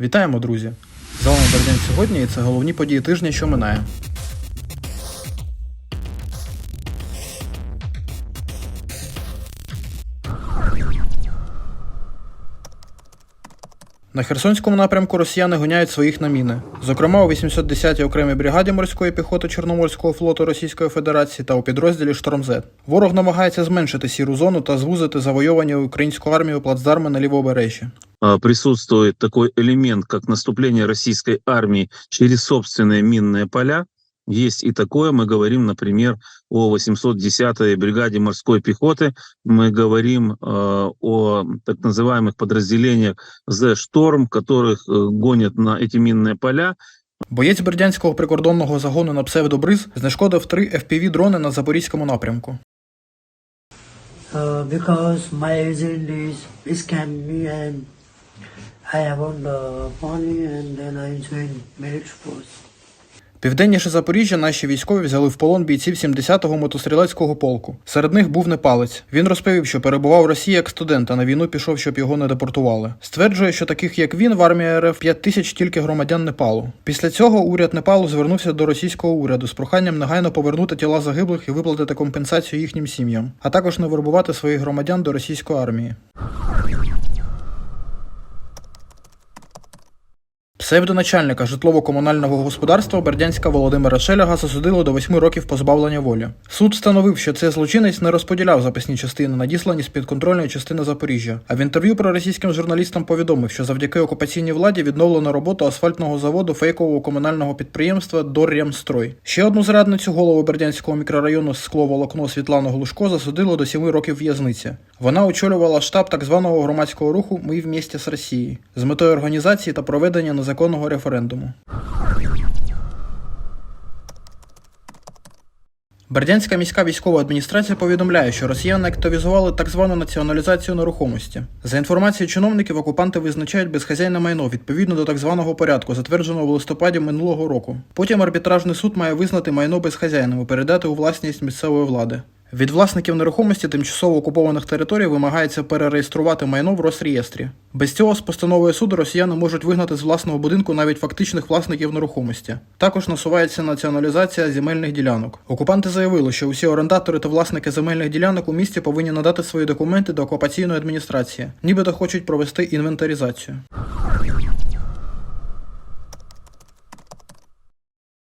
Вітаємо, друзі! З вами Бердянськ сьогодні і це головні події тижня, що минає. На Херсонському напрямку росіяни гоняють своїх на міни. Зокрема, у 810-й окремій бригаді морської піхоти Чорноморського флоту Російської Федерації та у підрозділі Штормзет. Ворог намагається зменшити сіру зону та звузити завойовані українською армією плацдарми на лівобережжі. А, присутствует такой элемент, как наступление российской армии через собственные минные поля. Есть и такое. Мы говорим, например, о 810-й бригаде морской пехоты. Мы говорим э, о так называемых подразделениях «The Storm», которых э, гонят на эти минные поля. Боєць бердянського прикордонного загону на псевдобриз знешкодив три FPV-дрони на запорізькому напрямку. Uh, because my agent is scam me and I force. Південніше Запоріжжя наші військові взяли в полон бійців 70-го мотострілецького полку. Серед них був непалець. Він розповів, що перебував в Росії як студент, а на війну пішов, щоб його не депортували. Стверджує, що таких як він в армії РФ 5 тисяч тільки громадян Непалу. Після цього уряд Непалу звернувся до російського уряду з проханням негайно повернути тіла загиблих і виплатити компенсацію їхнім сім'ям, а також не вербувати своїх громадян до російської армії. Псевдоначальника житлово-комунального господарства Бердянська Володимира Шеляга засудили до 8 років позбавлення волі. Суд встановив, що цей злочинець не розподіляв записні частини, надіслані з підконтрольної частини Запоріжжя. А в інтерв'ю проросійським журналістам повідомив, що завдяки окупаційній владі відновлено роботу асфальтного заводу фейкового комунального підприємства Доррямстрой. Ще одну зрадницю голову Бердянського мікрорайону скловолокно Світлану Глушко засудили до 7 років в'язниці. Вона очолювала штаб так званого громадського руху Ми вместе з Росією з метою організації та проведення незаконного референдуму. Бердянська міська військова адміністрація повідомляє, що росіяни активізували так звану націоналізацію нерухомості. За інформацією чиновників, окупанти визначають безхазяйне майно відповідно до так званого порядку, затвердженого в листопаді минулого року. Потім арбітражний суд має визнати майно безхазяйним і передати у власність місцевої влади. Від власників нерухомості тимчасово окупованих територій вимагається перереєструвати майно в Росреєстрі. Без цього з постановою суду росіяни можуть вигнати з власного будинку навіть фактичних власників нерухомості. Також насувається націоналізація земельних ділянок. Окупанти заявили, що усі орендатори та власники земельних ділянок у місті повинні надати свої документи до окупаційної адміністрації, нібито хочуть провести інвентаризацію.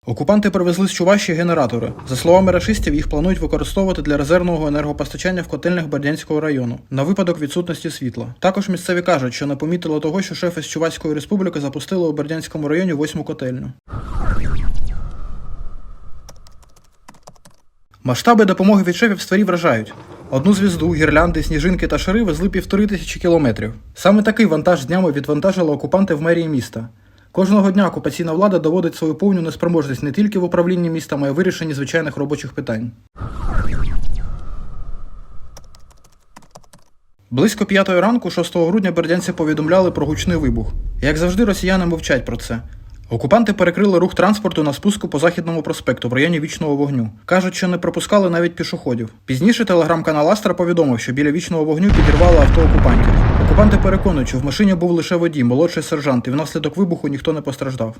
Окупанти привезли з Чуваші генератори. За словами рашистів, їх планують використовувати для резервного енергопостачання в котельнях Бердянського району на випадок відсутності світла. Також місцеві кажуть, що не помітили того, що шефи з Чувашської республіки запустили у Бердянському районі восьму котельню. Масштаби допомоги від шефів створі вражають. Одну звізду, гірлянди, сніжинки та шари везли півтори тисячі кілометрів. Саме такий вантаж днями відвантажили окупанти в мерії міста. Кожного дня окупаційна влада доводить свою повну неспроможність не тільки в управлінні містом, а й вирішенні звичайних робочих питань. Близько п'ятої ранку, 6 грудня, бердянці повідомляли про гучний вибух. Як завжди, росіяни мовчать про це. Окупанти перекрили рух транспорту на спуску по західному проспекту в районі вічного вогню. Кажуть, що не пропускали навіть пішоходів. Пізніше телеграм-канал Астра повідомив, що біля вічного вогню підірвали авто окупантів. Окупанти переконують, що в машині був лише водій, молодший сержант, і внаслідок вибуху ніхто не постраждав.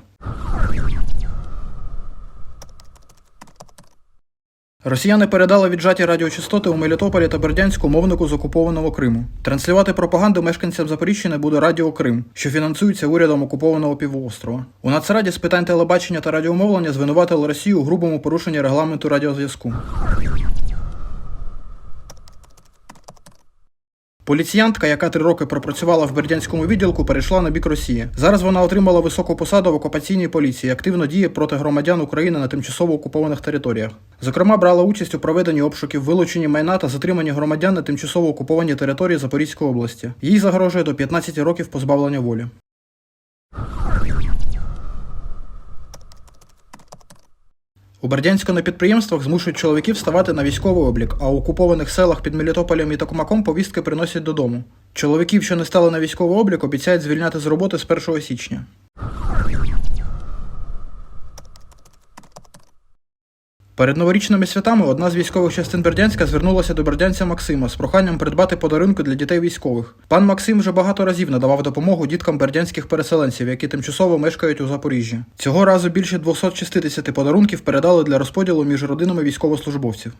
Росіяни передали віджаті радіочастоти у Мелітополі та Бердянську мовнику з окупованого Криму. Транслювати пропаганду мешканцям Запоріжжя буде Радіо Крим, що фінансується урядом окупованого півострова. У Нацраді з питань телебачення та радіомовлення звинуватили Росію у грубому порушенні регламенту радіозв'язку. Поліціянтка, яка три роки пропрацювала в Бердянському відділку, перейшла на бік Росії. Зараз вона отримала високу посаду в окупаційній поліції, активно діє проти громадян України на тимчасово окупованих територіях. Зокрема, брала участь у проведенні обшуків, вилученні майна та затриманні громадян на тимчасово окупованій території Запорізької області. Їй загрожує до 15 років позбавлення волі. У Бердянську на підприємствах змушують чоловіків ставати на військовий облік, а у окупованих селах під Мелітополем і Токмаком повістки приносять додому. Чоловіків, що не стали на військовий облік, обіцяють звільняти з роботи з 1 січня. Перед новорічними святами одна з військових частин Бердянська звернулася до бердянця Максима з проханням придбати подарунки для дітей військових. Пан Максим вже багато разів надавав допомогу діткам бердянських переселенців, які тимчасово мешкають у Запоріжжі. Цього разу більше 260 подарунків передали для розподілу між родинами військовослужбовців.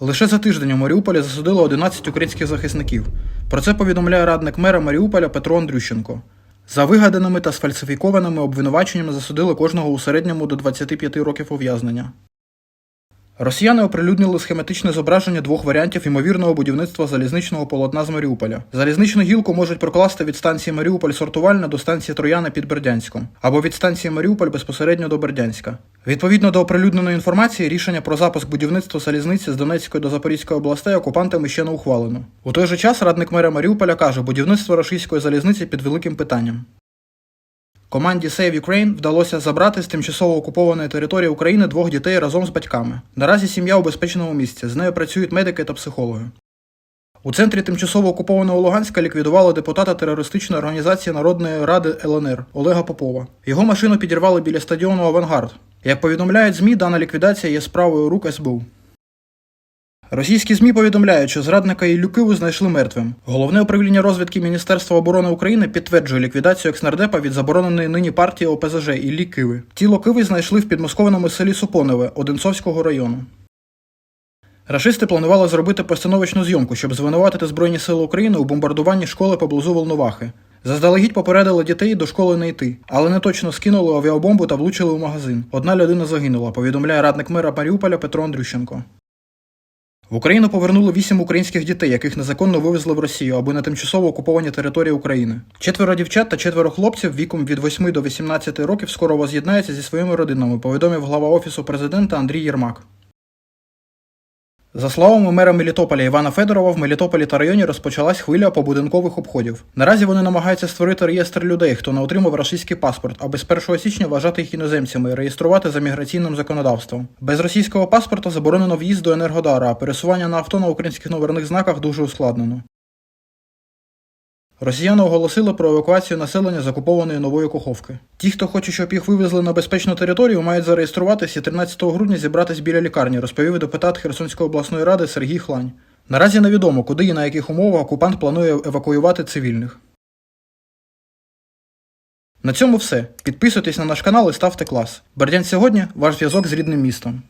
Лише за тиждень у Маріуполі засудили 11 українських захисників. Про це повідомляє радник мера Маріуполя Петро Андрющенко. За вигаданими та сфальсифікованими обвинуваченнями засудили кожного у середньому до 25 років ув'язнення. Росіяни оприлюднили схематичне зображення двох варіантів ймовірного будівництва залізничного полотна з Маріуполя. Залізничну гілку можуть прокласти від станції Маріуполь Сортувальна до станції Трояна під Бердянськом, або від станції Маріуполь безпосередньо до Бердянська. Відповідно до оприлюдненої інформації, рішення про запуск будівництва залізниці з Донецької до Запорізької областей окупантами ще не ухвалено. У той же час радник мера Маріуполя каже, будівництво російської залізниці під великим питанням. Команді Save Ukraine вдалося забрати з тимчасово окупованої території України двох дітей разом з батьками. Наразі сім'я у безпечному місці. З нею працюють медики та психологи. У центрі тимчасово окупованого Луганська ліквідували депутата терористичної організації Народної ради ЛНР Олега Попова. Його машину підірвали біля стадіону Авангард. Як повідомляють ЗМІ, дана ліквідація є справою рук СБУ. Російські ЗМІ повідомляють, що зрадника Іллю Киву знайшли мертвим. Головне управління розвідки Міністерства оборони України підтверджує ліквідацію екснардепа від забороненої нині партії ОПЗЖ Іллі Киви. Тіло Киви знайшли в підмосковному селі Супоневе Одинцовського району. Рашисти планували зробити постановочну зйомку, щоб звинуватити Збройні Сили України у бомбардуванні школи поблизу Волновахи. Заздалегідь попередили дітей до школи не йти, але не точно скинули авіабомбу та влучили у магазин. Одна людина загинула, повідомляє радник мера Маріуполя Петро Андрющенко. В Україну повернули вісім українських дітей, яких незаконно вивезли в Росію або на тимчасово окуповані території України. Четверо дівчат та четверо хлопців віком від 8 до 18 років скоро воз'єднаються зі своїми родинами, повідомив глава офісу президента Андрій Єрмак. За словами мера Мелітополя Івана Федорова, в Мелітополі та районі розпочалась хвиля побудинкових обходів. Наразі вони намагаються створити реєстр людей, хто не отримав російський паспорт, аби з 1 січня вважати їх іноземцями і реєструвати за міграційним законодавством. Без російського паспорта заборонено в'їзд до Енергодара, а пересування на авто на українських номерних знаках дуже ускладнено. Росіяни оголосили про евакуацію населення з окупованої нової Коховки. Ті, хто хоче, щоб їх вивезли на безпечну територію, мають зареєструватися і 13 грудня зібратись біля лікарні, розповів депутат Херсонської обласної ради Сергій Хлань. Наразі невідомо, куди і на яких умовах окупант планує евакуювати цивільних. На цьому все. Підписуйтесь на наш канал і ставте клас. Бердянськ сьогодні ваш зв'язок з рідним містом.